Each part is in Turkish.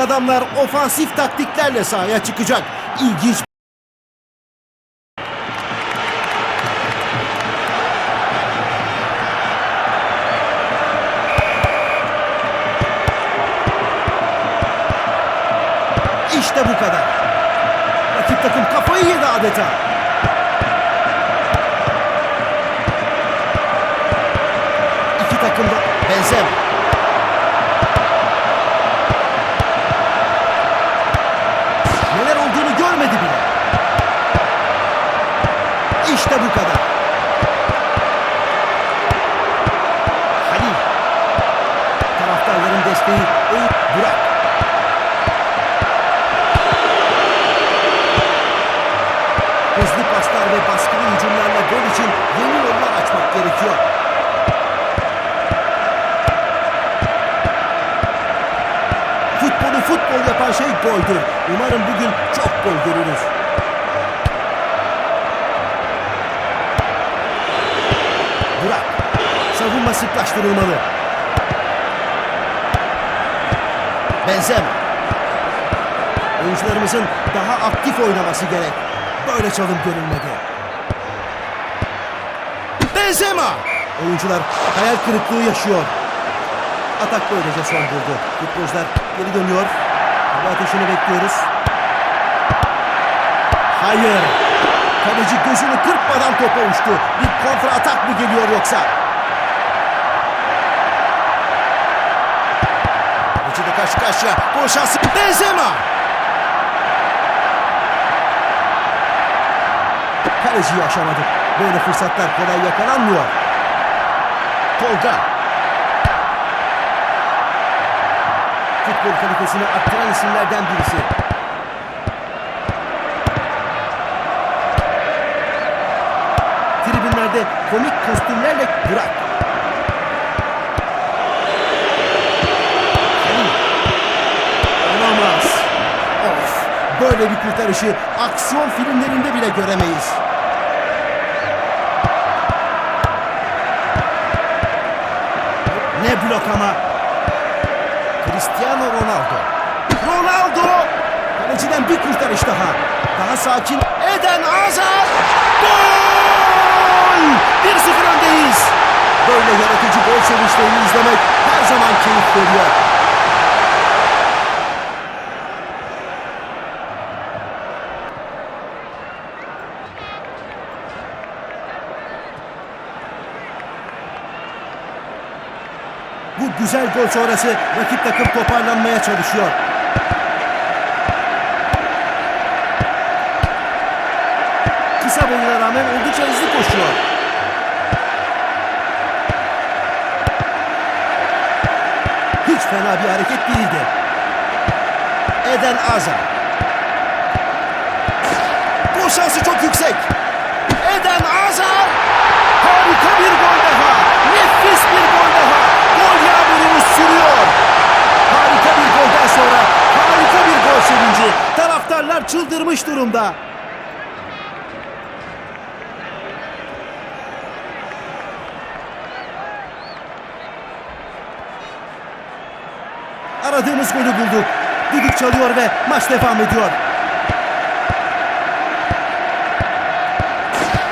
Adamlar ofansif taktiklerle sahaya çıkacak. İlginç İşte bu kadar. Rakip takım kafayı yedi adeta. İki takım da benzer. Futbol yapan şey goldür. Umarım bugün çok gol görürüz. Burak. Savunma sıklaştırılmalı. Benzema. Oyuncularımızın daha aktif oynaması gerek. Böyle çalım görülmedi. Benzema! Oyuncular hayal kırıklığı yaşıyor. Atak böylece son buldu. Futbolcular geri dönüyor. Hava ateşini bekliyoruz. Hayır. Kaleci gözünü kırpmadan topa uçtu. Bir kontra atak mı geliyor yoksa? Kaleci de karşı karşıya. Gol şansı. Benzema! Kaleciyi aşamadık. Böyle fırsatlar kolay yakalanmıyor. Tolga. Futbol kalitesini arttıran isimlerden birisi. Tribünlerde komik kostümlerle Burak. Olamaz. Of. Böyle bir kurtarışı aksiyon filmlerinde bile göremeyiz. Ne blok ama. Cristiano Ronaldo. Ronaldo! Kaleciden bir kurtarış daha. Daha sakin. Eden Hazard! Gol! 1-0 öndeyiz. Böyle yaratıcı gol sevinçlerini izlemek her zaman keyif veriyor. Bu güzel gol sonrası rakip takım toparlanmaya çalışıyor. Kısa boyuna rağmen oldukça hızlı koşuyor. Hiç fena bir hareket değildi. Eden Azar. Gol şansı çok yüksek. Eden Azar. Harika bir gol daha. Nefis bir gol daha. Gol yağmurumuz sürüyor. Harika bir golden sonra harika bir gol sevinci. Taraftarlar çıldırmış durumda. Aradığımız golü bulduk. Düdük çalıyor ve maç devam ediyor.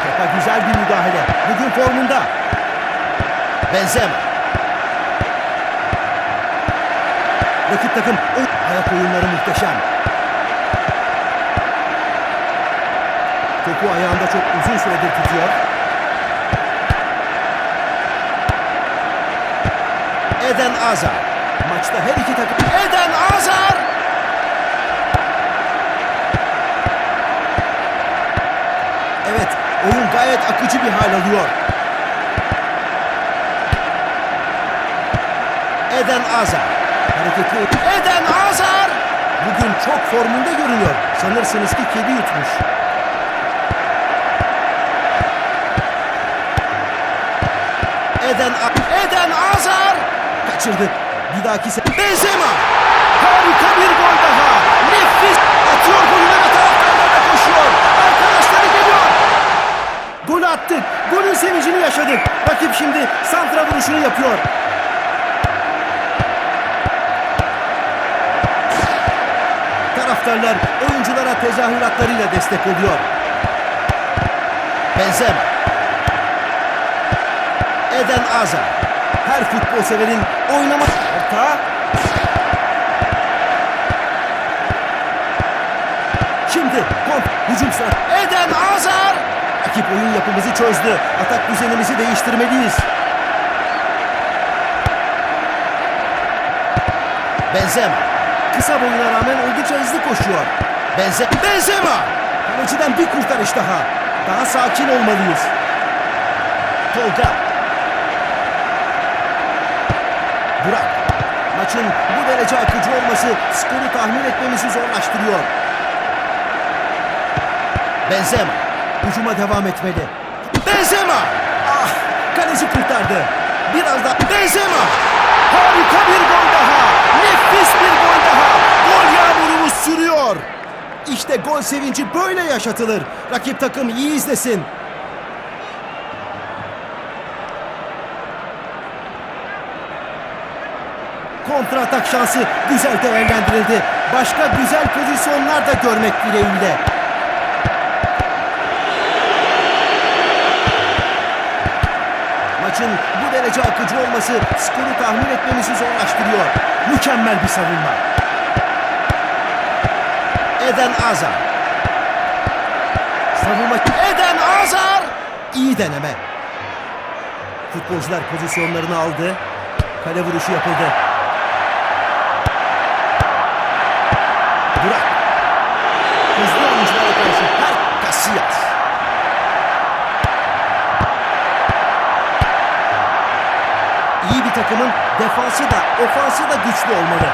Topa güzel bir müdahale. Bugün formunda. Benzema. Rakip takım ayak oyunları muhteşem. Topu ayağında çok uzun süredir tutuyor. Eden Azar. Maçta her iki takım... Eden Azar! Evet, oyun gayet akıcı bir hal alıyor. Eden Azar. Hareketli. Eden Azar! Bugün çok formunda görünüyor. Sanırsınız ki kedi yutmuş. Eden, Eden Azar! Kaçırdık. Bir dahaki se... Benzema! Harika bir gol daha! Nefis! Atıyor golüne ve taraftarlarla koşuyor. Arkadaşları geliyor. Gol attık. Golün sevincini yaşadık. Rakip şimdi santra vuruşunu yapıyor. Taraftarlar oyunculara tezahüratlarıyla destek oluyor. Benzema. Eden Hazar. Her futbol severin oynama... Orta. Şimdi kont hücum sıra. Eden Hazar. Rakip oyun yapımızı çözdü. Atak düzenimizi değiştirmeliyiz. Benzema. Kısa boyuna rağmen oldukça hızlı koşuyor. Benze Benzema. Kaleciden bir kurtarış daha. Daha sakin olmalıyız. Tolga. Burak. Maçın bu derece akıcı olması skoru tahmin etmemizi zorlaştırıyor. Benzema. Hücuma devam etmeli. Benzema. Ah, kaleci kurtardı. Biraz da Benzema. Harika bir gol daha. Nefis bir gol daha. Gol yağmurumuz sürüyor. İşte gol sevinci böyle yaşatılır. Rakip takım iyi izlesin. Kontra atak şansı güzel değerlendirildi. Başka güzel pozisyonlar da görmek dileğiyle. Maçın bu derece akıcı olması skoru tahmin etmemizi zorlaştırıyor. Mükemmel bir savunma. Eden Azar. Savunma Eden Azar. İyi deneme. Futbolcular pozisyonlarını aldı. Kale vuruşu yapıldı. Burak. Hızlı oyunculara karşı her Casillas. İyi bir takımın defansı da ofansı da güçlü olmalı.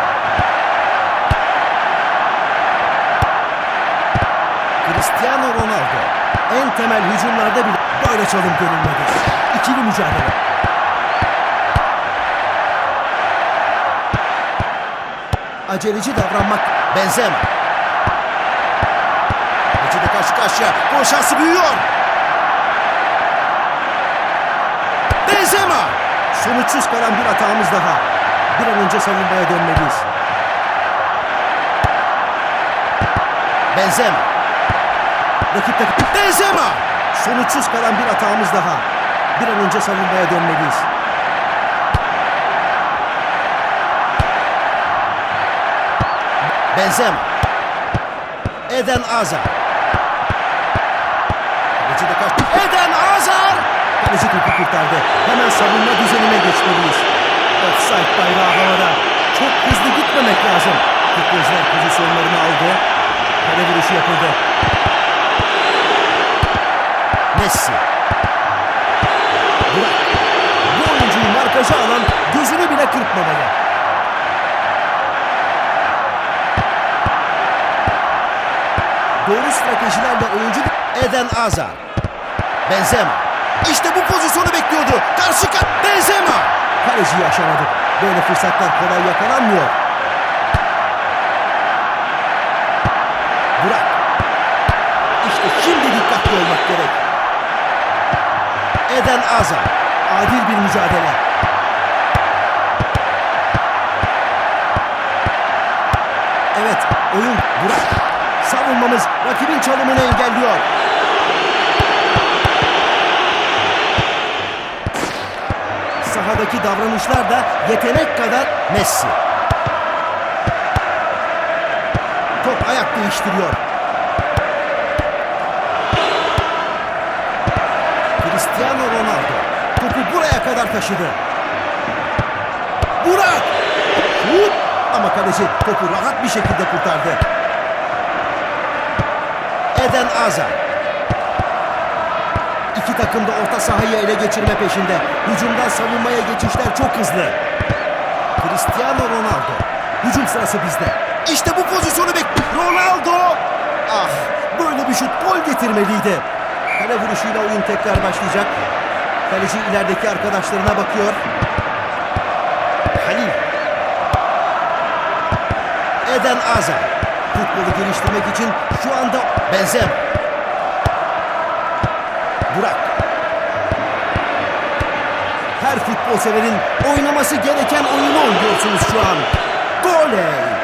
Cristiano Ronaldo en temel hücumlarda bile böyle çalım görülmedi. İkili mücadele. Aceleci davranmak Benzema. Kaleci de karşı karşıya. Gol şansı büyüyor. Benzema. Sonuçsuz kalan bir hatamız daha. Bir an önce savunmaya dönmeliyiz. Benzema. Rakip takım. Benzema. Sonuçsuz kalan bir hatamız daha. Bir an önce savunmaya dönmeliyiz. Benzema. Eden Azar. Kaleci de kaçtı. Eden Azar. Kaleci topu kurtardı. Hemen savunma düzenine geçmeliyiz. Offside bayrağı havada. Çok hızlı gitmemek lazım. Futbolcular pozisyonlarını aldı. Kale vuruşu yapıldı. Messi. Burak. Bu oyuncuyu markaja alan gözünü bile kırpmamalı. Doğru stratejilerle oyuncu Eden Azar. Benzema. İşte bu pozisyonu bekliyordu. Karşı kat Benzema. Kaleciyi aşamadı. Böyle fırsatlar kolay yakalanmıyor. Burak. İşte şimdi dikkatli olmak gerek. Eden Azar. Adil bir mücadele. Evet, oyun Burak. Savunmamız rakibin çalımını engelliyor. Sahadaki davranışlar da yetenek kadar Messi. Top ayak değiştiriyor. Cristiano Ronaldo topu buraya kadar taşıdı. Burak! Şut! Ama kaleci topu rahat bir şekilde kurtardı. Eden Azar. İki takım da orta sahayı ele geçirme peşinde. Hücumdan savunmaya geçişler çok hızlı. Cristiano Ronaldo. Hücum sırası bizde. İşte bu pozisyonu bek... Ronaldo! Ah! Böyle bir şut gol getirmeliydi. Kale vuruşuyla oyun tekrar başlayacak. Kaleci ilerideki arkadaşlarına bakıyor. Halil. Eden Azar. Futbolu geliştirmek için şu anda Benzema. Burak. Her futbol severin oynaması gereken oyunu oynuyorsunuz şu an. Goley.